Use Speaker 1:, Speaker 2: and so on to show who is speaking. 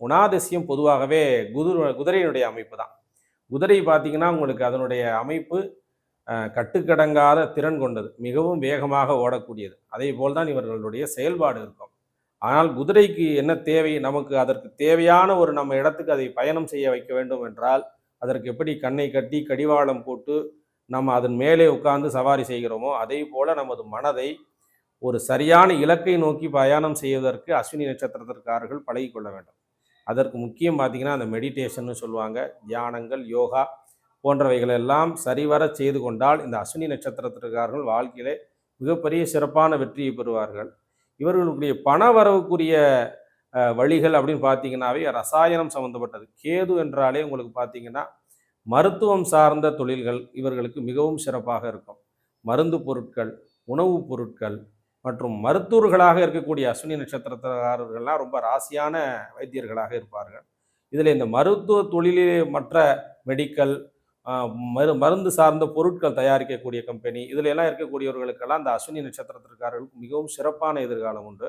Speaker 1: குணாதிசயம் பொதுவாகவே குதிரை குதிரையினுடைய அமைப்பு தான் குதிரை பார்த்தீங்கன்னா உங்களுக்கு அதனுடைய அமைப்பு கட்டுக்கடங்காத திறன் கொண்டது. மிகவும் வேகமாக ஓடக்கூடியது. அதே போல் தான் இவர்களுடைய செயல்பாடு இருக்கும். ஆனால் குதிரைக்கு என்ன தேவை? நமக்கு அதற்கு தேவையான ஒரு நம்ம இடத்துக்கு அதை பயணம் செய்ய வைக்க வேண்டும் என்றால் அதற்கு எப்படி கண்ணை கட்டி கடிவாளம் போட்டு நம்ம அதன் மேலே உட்கார்ந்து சவாரி செய்கிறோமோ அதே போல நமது மனதை ஒரு சரியான இலக்கை நோக்கி பயணம் செய்வதற்கு அஸ்வினி நட்சத்திரத்திற்காரர்கள் பழகி கொள்ள வேண்டும். அதற்கு முக்கியம் பார்த்தீங்கன்னா அந்த மெடிடேஷன்னு சொல்லுவாங்க. தியானங்கள் யோகா போன்றவைகளெல்லாம் சரிவர செய்து கொண்டால் இந்த அஸ்வினி நட்சத்திரத்திற்காரர்கள் வாழ்க்கையிலே மிகப்பெரிய சிறப்பான வெற்றியை பெறுவார்கள். இவர்களுடைய பண வரவுக்குரிய வழிகள் அப்படின்னு பார்த்தீங்கன்னாவே ரசாயனம் சம்மந்தப்பட்டது கேது என்றாலே உங்களுக்கு பார்த்தீங்கன்னா மருத்துவம் சார்ந்த தொழில்கள் இவர்களுக்கு மிகவும் சிறப்பாக இருக்கும். மருந்து பொருட்கள் உணவுப் பொருட்கள் மற்றும் மருத்துவர்களாக இருக்கக்கூடிய அஸ்வினி நட்சத்திரக்காரர்கள்லாம் ரொம்ப ராசியான வைத்தியர்களாக இருப்பார்கள். இதில் இந்த மருத்துவ தொழிலே மற்ற மெடிக்கல் மரு மருந்து சார்ந்த பொருட்கள் தயாரிக்கக்கூடிய கம்பெனி இதில் எல்லாம் இருக்கக்கூடியவர்களுக்கெல்லாம் அந்த அஸ்வினி நட்சத்திரத்திற்காரர்களுக்கு மிகவும் சிறப்பான எதிர்காலம் உண்டு.